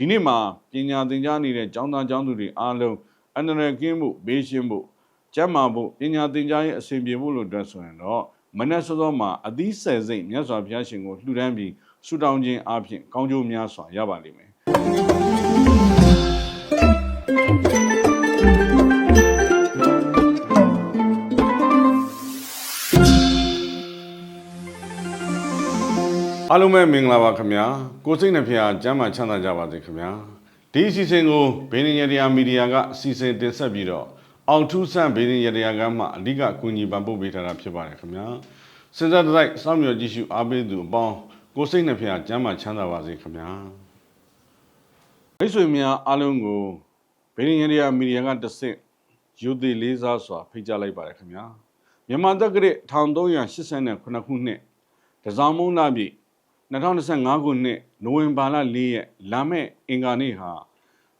ဒီနေ့မှာပညာသင်ကြားနေတဲ့ကျောင်းသားကျောင်းသူတွေအားလုံးအန္တရာယ်ကင်းဖို့ဘေးရှင်းဖို့ကျန်းမာဖို့ပညာသင်ကြားရေးအဆင်ပြေဖို့လို့အတွက်ဆိုရင်တော့မနက်စောစောမှာအသီးဆယ်စိတ်မြတ်စွာဘုရားရှင်ကိုလှူဒန်းပြီးဆုတောင်းခြင်းအပြင်ကောင်းကျိုးများစွာရပါလိမ့်မယ် အားလုံးပဲမင်္ဂလာပါခင်ဗျာကိုစိတ်နှဖျားကျမ်းမာချမ်းသာကြပါစေခင်ဗျာဒီအစီအစဉ်ကိုဘေးရင်ရတရားမီဒီယာကအစီအစဉ်တင်ဆက်ပြီးတော့အောင်ထူးဆန့်ဘေးရင်ရတရားကမှအဓိကအကူအညီပံ့ပိုးပေးထားတာဖြစ်ပါတယ်ခင်ဗျာစဉ်ဆက်တိုက်စောင့်မျှော်ကြည့်ရှုအားပေးသူအပေါင်းကိုစိတ်နှဖျားကျမ်းမာချမ်းသာပါစေခင်ဗျာမိတ်ဆွေများအားလုံးကိုဘေးရင်ရတရားမီဒီယာကတစ်ဆင့်ယူသည်လေးစားစွာဖိတ်ကြားလိုက်ပါတယ်ခင်ဗျာမြန်မာတက္ကရာ1389ခုနှစ်တစောင်းမုံလာပြီ 2025ခုနှစ်နိုဝင်ဘာလ4ရက်လာမယ့်အင်္ဂါနေ့ဟာ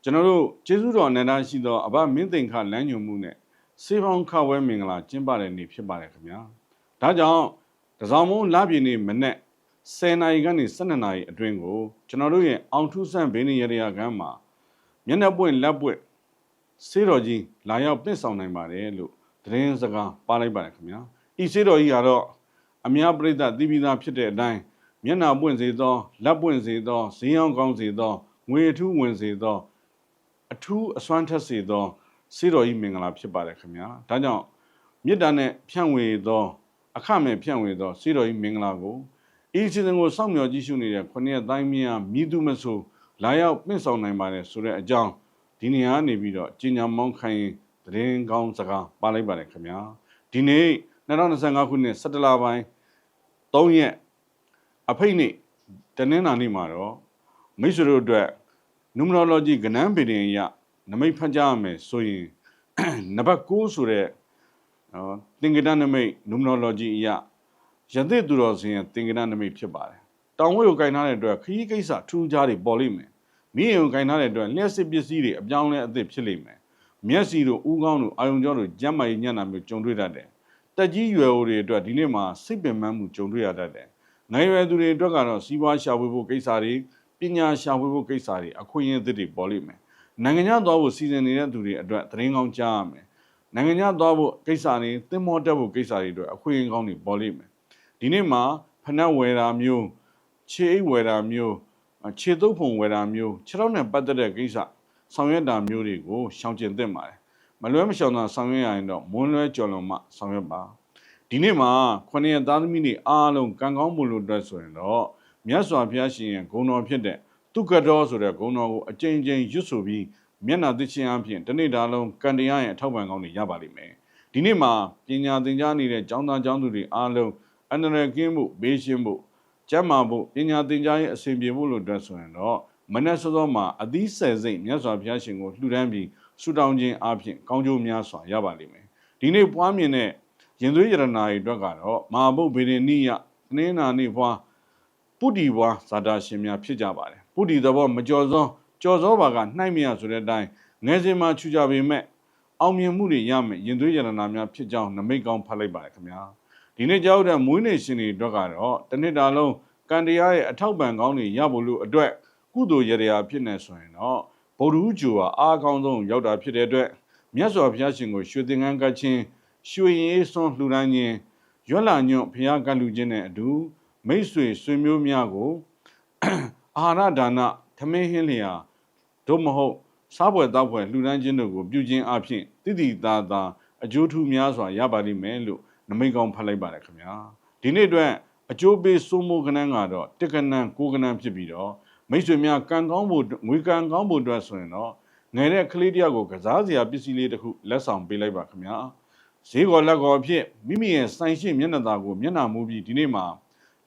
ကျွန်တော်တို့ကျေးဇူးတော်အနန္တရှိသောအဘမင်းသိင်္ခလမ်းညွန်မှုနဲ့စေဖောင်းခဝဲမင်္ဂလာကျင်းပတဲ့နေ့ဖြစ်ပါတယ်ခင်ဗျာဒါကြောင့်တစောင်းမုံလပြည့်နေ့မနေ့10နာရီကနေ12နာရီအတွင်းကိုကျွန်တော်တို့ရဲ့အောင်ထူးဆန့်ဘေးနေရရကမ်းမှာမျက်နှာပွင့်လက်ပွင့်စေတော်ကြီးလာရောက်ပြင့်ဆောင်နိုင်ပါတယ်လို့သတင်းစကားပါလိုက်ပါတယ်ခင်ဗျာဤစေတော်ကြီးကတော့အများပြိဿသိပြီးသားဖြစ်တဲ့အတိုင်း မျက်နှာပွင့်စေသောလက်ပွင့်စေသောဈေးအောင်ကောင်းစေသောငွေအထူးဝင်စေသော အထူးအစွမ်းထက်စေသောစေတော်ကြီးမင်္ဂလာဖြစ်ပါတယ်ခင်ဗျာဒါကြောင့်မေတ္တာနဲ့ဖြန့်ဝေသော အခမဲ့ဖြန့်ဝေသောစေတော်ကြီးမင်္ဂလာကိုဤစီစဉ်ကိုစောင့်မျှော်ကြည့်ရှုနေတဲ့ခொနည်းတိုင်းများမြည်သူမဆိုလာရောက်ပြင့်ဆောင်နိုင်ပါတယ်ဆိုတဲ့အကြောင်းဒီနေရာကနေပြီးတော့ကြီးညာမောင်းခိုင်းသတင်းကောင်းစကားပါလိုက်ပါတယ်ခင်ဗျာဒီနေ့2025ခုနှစ်17လပိုင်း3ရက် အဖိတ်နေ့တနင်္လာနေ့မှာတော့မိတ်ဆွေတို့အတွက် numerology ကဏ္ဍပင်ရင်ရနမိတ်ဖတ်ကြရမယ်ဆိုရင်နံပါတ်6ဆိုတဲ့နော်သင်္ကေတနမိတ် numerology အရယသိသူတော်စင်ရဲ့သင်္ကေတနမိတ်ဖြစ်ပါတယ်တောင်ဝဲကိုကင်ထားတဲ့အတွက်ခရီးကိစ္စထူးခြားတွေပေါ်လိမ့်မယ်မိရင်ကိုကင်ထားတဲ့အတွက်လျှက်စစ်ပစ္စည်းတွေအပြောင်းလဲအသစ်ဖြစ်လိမ့်မယ်မျက်စီတို့ဥကောင်းတို့အာယုံကြောတို့ကျမ်းမာရေးညံ့တာမျိုးကြုံတွေ့တတ်တယ်တက်ကြီးရွယ်အိုတွေအတွက်ဒီနေ့မှာစိတ်ပင်ပန်းမှုကြုံတွေ့ရတတ်တယ် နိုင်ရွယ်သူတွေအတွက်ကတော့စီးပွားရှာဖွေဖို့ကိစ္စတွေပညာရှာဖွေဖို့ကိစ္စတွေအခွင့်အရေးသစ်တွေပေါ်လိမ့်မယ်။နိုင်ငံခြားသွားဖို့စီစဉ်နေတဲ့သူတွေအတွက်သတင်းကောင်းကြားရမယ်။နိုင်ငံခြားသွားဖို့ကိစ္စတွေသင်္ဘောတက်ဖို့ကိစ္စတွေအတွက်အခွင့်အရေးကောင်းတွေပေါ်လိမ့်မယ်။ဒီနေ့မှာဖနက်ဝယ်တာမျိုးခြေအိတ်ဝယ်တာမျိုးခြေသုပ်ဖုံဝယ်တာမျိုးခြေထောက်နဲ့ပတ်သက်တဲ့ကိစ္စဆောင်ရွက်တာမျိုးတွေကိုရှောင်ကျဉ်သင့်ပါတယ်။မလွဲမရှောင်သာဆောင်ရွက်ရရင်တော့မွန်းလွဲကြော်လွန်မှဆောင်ရွက်ပါ။ ဒီနေ့မှာခொနည်းသားသမီးတွေအားလုံးကံကောင်းမှုလို့အတွက်ဆိုရင်တော့မြတ်စွာဘုရားရှင်ရဲ့ဂုဏ်တော်ဖြစ်တဲ့တုကတော်ဆိုတဲ့ဂုဏ်တော်ကိုအကျဉ်းချင်းရွတ်ဆိုပြီးမျက်နှာသိချင်းအဖြစ်တနေ့တာလုံးကံတရားရဲ့အထောက်ပံ့ကောင်းတွေရပါလိမ့်မယ်။ဒီနေ့မှာပညာသင်ကြားနေတဲ့ကျောင်းသားကျောင်းသူတွေအားလုံးအန္တရာယ်ကင်းမှုဘေးရှင်းမှုကျန်းမာဖို့ပညာသင်ကြားရေးအဆင်ပြေဖို့လို့အတွက်ဆိုရင်တော့မနက်စောစောမှာအသီးဆယ်စိတ်မြတ်စွာဘုရားရှင်ကိုလှူဒန်းပြီးဆုတောင်းခြင်းအပြင်ကောင်းကျိုးများစွာရပါလိမ့်မယ်။ဒီနေ့ပွားမြင်တဲ့ ရင်သွေးရတနာတွေအတွက်ကတော့မဟာဘုတ်ဗေဒနိယသနင်းနာနေဘွားပုတ္တိဘွားဇာတာရှင်များဖြစ်ကြပါတယ်ပုတ္တိသဘောမကြော်စောကြော်စောပါကနှိုက်မရဆိုတဲ့အတိုင်းငယ်စဉ်မှာချူကြပေမဲ့အောင်မြင်မှုတွေရမယ်ရင်သွေးရတနာများဖြစ်ကြောင်းနမိတ်ကောင်းဖတ်လိုက်ပါတယ်ခင်ဗျာဒီနေ့ကြောက်တဲ့မွေးနေ့ရှင်တွေအတွက်ကတော့တစ်နှစ်တာလုံးကံတရားရဲ့အထောက်ပံ့ကောင်းတွေရဖို့လို့အတွက်ကုသိုလ်ရတရားဖြစ်နေဆိုရင်တော့ဗုဒ္ဓဟူးဂျူဟာအားကောင်းဆုံးရောက်တာဖြစ်တဲ့အတွက်မြတ်စွာဘုရားရှင်ကိုရွှေသင်္ကန်းကတ်ခြင်း ရွှေရင်အေးစွန်းလှူဒန်းခြင်းရွက်လာညွန့်ဘုရားကလူချင်းနဲ့အတူမိတ်ဆွေဆွေမျိုးများကိုအာဟာရဒါနသမင်းဟင်းလျာတို့မဟုတ်စားပွဲတောက်ပွဲလှူဒန်းခြင်းတို့ကိုပြုခြင်းအပြင်တိတိသားသားအကျိုးထူးများစွာရပါလိမ့်မယ်လို့နမိတ်ကောင်းဖတ်လိုက်ပါတယ်ခင်ဗျာဒီနေ့အတွက်အကျိုးပေးစိုးမိုးကနန်းကတော့တက်ကနန်းကိုကနန်းဖြစ်ပြီးတော့မိတ်ဆွေများကံကောင်းဖို့ငွေကံကောင်းဖို့အတွက်ဆိုရင်တော့ငယ်တဲ့ကလေးတယောက်ကိုကစားစရာပစ္စည်းလေးတစ်ခုလက်ဆောင်ပေးလိုက်ပါခင်ဗျာ ဈေးကော်လက်ကော်အဖြစ်မိမိရဲ့ဆိုင်ရှိမျက်နှာသာကိုမျက်နှာမူပြီးဒီနေ့မှာ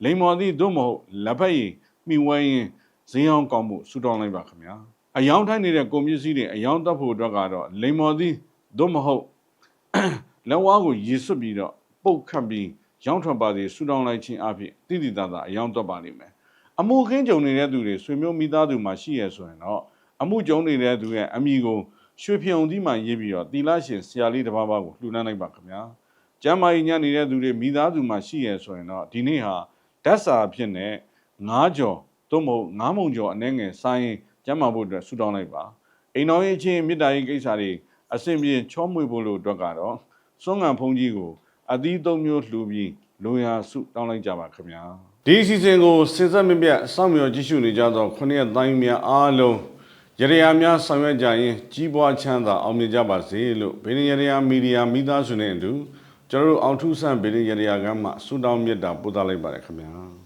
လိမ္မော်သည့်သို့မဟုတ်လက်ဖက်ရည်မိဝဲရင်ဈေးအောင်ကောင်းမှုဆူတောင်းလိုက်ပါခင်ဗျာအယောင်ထိုင်းနေတဲ့ကုန်ပစ္စည်းတွေအယောင်တက်ဖို့အတွက်ကတော့လိမ္မော်သည့်သို့မဟုတ်လက်ဝါးကိုရေဆွတ်ပြီးတော့ပုတ်ခတ်ပြီးရောင်းထွက်ပါစေဆူတောင်းလိုက်ခြင်းအဖြစ်တိတိတသာအယောင်တက်ပါလိမ့်မယ်အမှုခင်းကြုံနေတဲ့သူတွေဆွေမျိုးမိသားစုမှာရှိရဆိုရင်တော့အမှုကြုံနေတဲ့သူရဲ့အမိကို ရွှေဖြုံသီးမှရေးပြီးတော့တီလာရှင်ဆရာလေးတစ်ပါးပါးကိုလှူဒန်းလိုက်ပါခင်ဗျာကျမ်းမာရေးညံ့နေတဲ့သူတွေမိသားစုမှာရှိရဆိုရင်တော့ဒီနေ့ဟာဓာတ်စာအဖြစ်နဲ့ငါးကြော်သို့မဟုတ်ငါးမုံကြော်အနှဲငယ်စားရင်ကျမ်းမာဖို့အတွက်ဆုတောင်းလိုက်ပါအိမ်တော်ရေးချင်းမေတ္တာရေးကိစ္စတွေအစဉ်ပြေချောမွေ့ဖို့လို့အတွက်ကတော့စွန့်ငံဖုန်ကြီးကိုအသီးသုံးမျိုးလှူပြီးလူရာဆုတောင်းလိုက်ကြပါခင်ဗျာဒီအစီအစဉ်ကိုစဉ်ဆက်မပြတ်စောင့်မျှော်ကြည့်ရှုနေကြသောခုနှစ်ရက်တိုင်းများအားလုံး ရရယာများဆောင်ရွက်ကြရင်ကြီးပွားချမ်းသာအောင်မြင်ကြပါစေလို့ဗေဒင်ရရယာမီဒီယာမိသားစုနဲ့အတူကျွန်တော်တို့အောင်ထုဆန့်ဗေဒင်ရရယာကမှဆုတောင်းမေတ္တာပို့သလိုက်ပါတယ်ခင်ဗျာ